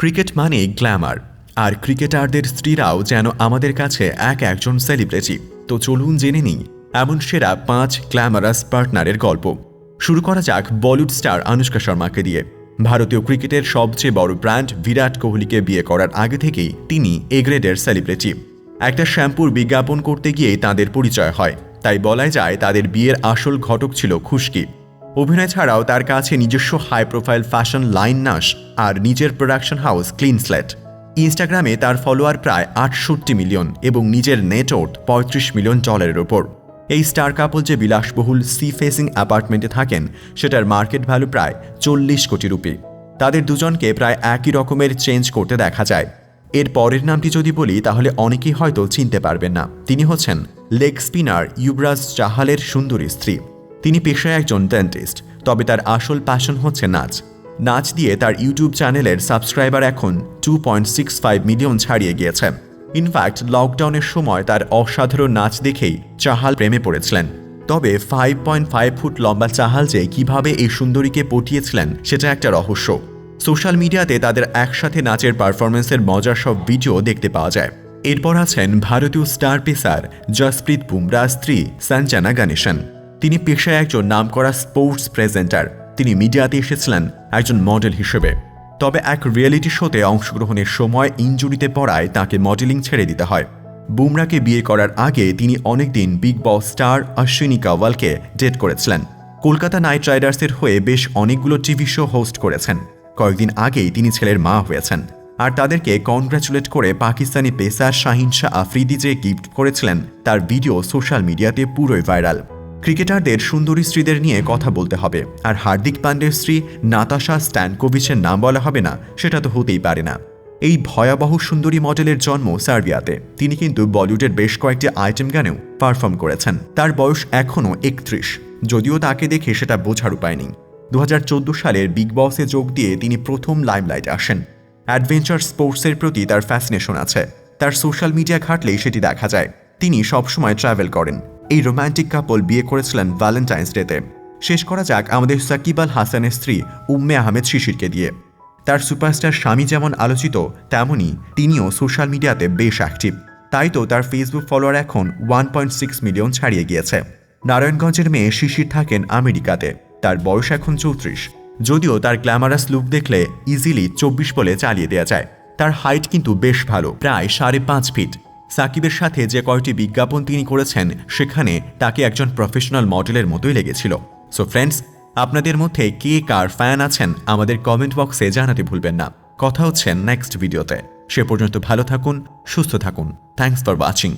Cricket মানে Glamour. আর ক্রিকেটারদের স্ত্রীরাও যেন আমাদের কাছে এক একজন সেলিব্রিটি। তো চলুন জেনে নিই এমন সেরা পাঁচ গ্ল্যামারাস পার্টনারের গল্প। শুরু করা যাক বলিউড স্টার আনুষ্কা শর্মাকে দিয়ে। ভারতীয় ক্রিকেটের সবচেয়ে বড় ব্র্যান্ড বিরাট কোহলিকে বিয়ে করার আগে থেকেই তিনি এ গ্রেডের সেলিব্রিটি। একটা শ্যাম্পুর বিজ্ঞাপন করতে গিয়েই তাদের পরিচয় হয়। তাই বলাই যায় তাদের বিয়ের আসল ঘটক ছিল খুশকি। অভিনয় ছাড়াও তার কাছে নিজস্ব হাই প্রোফাইল ফ্যাশন লাইন নাশ আর নিজের প্রোডাকশন হাউস ক্লিন স্লেট ইনস্টাগ্রামে তার ফলোয়ার প্রায় আটষট্টি মিলিয়ন এবং নিজের নেটওয়ার্থ পঁয়ত্রিশ মিলিয়ন ডলারের ওপর। এই স্টার কাপল যে বিলাসবহুল সি ফেসিং অ্যাপার্টমেন্টে থাকেন, সেটার মার্কেট ভ্যালু প্রায় চল্লিশ কোটি রুপি তাদের দুজনকে প্রায় একই রকমের চেঞ্জ করতে দেখা যায়। এর পরের নামটি যদি বলি, তাহলে অনেকেই হয়তো চিনতে পারবেন না। তিনি হচ্ছেন লেগ স্পিনার ইউবরাজ চাহালের সুন্দরী স্ত্রী। তিনি পেশায় একজন ডেন্টিস্ট তবে তার আসল প্যাশন হচ্ছে নাচ। নাচ দিয়ে তার ইউটিউব চ্যানেলের সাবস্ক্রাইবার এখন two point six five million ছাড়িয়ে গিয়েছে। ইনফ্যাক্ট লকডাউনের সময় তার অসাধারণ নাচ দেখেই চাহাল প্রেমে পড়েছিলেন। তবে ফাইভ পয়েন্ট ফাইভ ফুট লম্বা চাহাল যে কীভাবে এই সুন্দরীকে পটিয়েছিলেন, সেটা একটা রহস্য। সোশ্যাল মিডিয়াতে তাদের একসাথে নাচের পারফরমেন্সের মজার সব ভিডিও দেখতে পাওয়া যায়। এরপর আছেন ভারতীয় স্টার পেসার জসপ্রীত বুমরা স্ত্রী সঞ্জানা গণেশন। তিনি পেশায় একজন নামকরা স্পোর্টস প্রেজেন্টার। তিনি মিডিয়াতে এসেছিলেন একজন মডেল হিসেবে। তবে এক রিয়েলিটি শোতে অংশগ্রহণের সময় ইঞ্জুরিতে পড়ায় তাকে মডেলিং ছেড়ে দিতে হয়। বুমরাকে বিয়ে করার আগে তিনি অনেকদিন বিগ বস স্টার অশ্বিনী কাওয়ালকে ডেট করেছিলেন। কলকাতা নাইট রাইডার্সের হয়ে বেশ অনেকগুলো টিভি শো হোস্ট করেছেন। কয়েকদিন আগেই তিনি ছেলের মা হয়েছেন। আর তাদেরকে কনগ্রাচুলেট করে পাকিস্তানি পেসার শাহিন শাহ আফ্রিদি যে গিফট করেছিলেন, তার ভিডিও সোশ্যাল মিডিয়াতে পুরোই ভাইরাল। ক্রিকেটারদের সুন্দরী স্ত্রীদের নিয়ে কথা বলতে হবে। আর হার্দিক পান্ডের স্ত্রী নাতাশা স্ট্যানকোভিচের নাম বলা হবে না, সেটা তো হতেই পারে না। এই ভয়াবহ সুন্দরী মডেলের জন্ম সার্বিয়াতে। তিনি কিন্তু বলিউডের বেশ কয়েকটি আইটেম গানেও পারফর্ম করেছেন। তার বয়স এখনও একত্রিশ, যদিও তাকে দেখে সেটা বোঝার উপায় নেই। দু হাজার চোদ্দ সালের বিগ বসে যোগ দিয়ে তিনি প্রথম লাইমলাইটে আসেন। অ্যাডভেঞ্চার স্পোর্টসের প্রতি তার ফ্যাসিনেশন আছে। তার সোশ্যাল মিডিয়া ঘাটলেই সেটি দেখা যায়। তিনি সবসময় ট্রাভেল করেন। এই রোম্যান্টিক কাপল বিয়ে করেছিলেন ভ্যালেন্টাইন্স ডেতে শেষ করা যাক আমাদের সাকিব আল হাসানের স্ত্রী উম্মে আহমেদ শিশিরকে দিয়ে। তার সুপারস্টার স্বামী যেমন আলোচিত তেমনই তিনিও সোশ্যাল মিডিয়াতে বেশ অ্যাক্টিভ তাই তো তার ফেসবুক ফলোয়ার এখন ওয়ান পয়েন্ট সিক্স মিলিয়ন ছাড়িয়ে গিয়েছে। নারায়ণগঞ্জের মেয়ে শিশির থাকেন আমেরিকাতে। তার বয়স এখন চৌত্রিশ। যদিও তার গ্ল্যামারাস লুক দেখলে ইজিলি চব্বিশ বলে চালিয়ে দেওয়া যায়। তার হাইট কিন্তু বেশ ভালো, প্রায় সাড়ে পাঁচ ফিট সাকিবের সাথে যে কয়টি বিজ্ঞাপন তিনি করেছেন, সেখানে তাকে একজন প্রফেশনাল মডেলের মতোই লেগেছিল। সো ফ্রেন্ডস আপনাদের মধ্যে কে কার ফ্যান আছেন, আমাদের কমেন্ট বক্সে জানাতে ভুলবেন না। কথা হচ্ছে নেক্সট ভিডিওতে সে পর্যন্ত ভালো থাকুন, সুস্থ থাকুন। Thanks for watching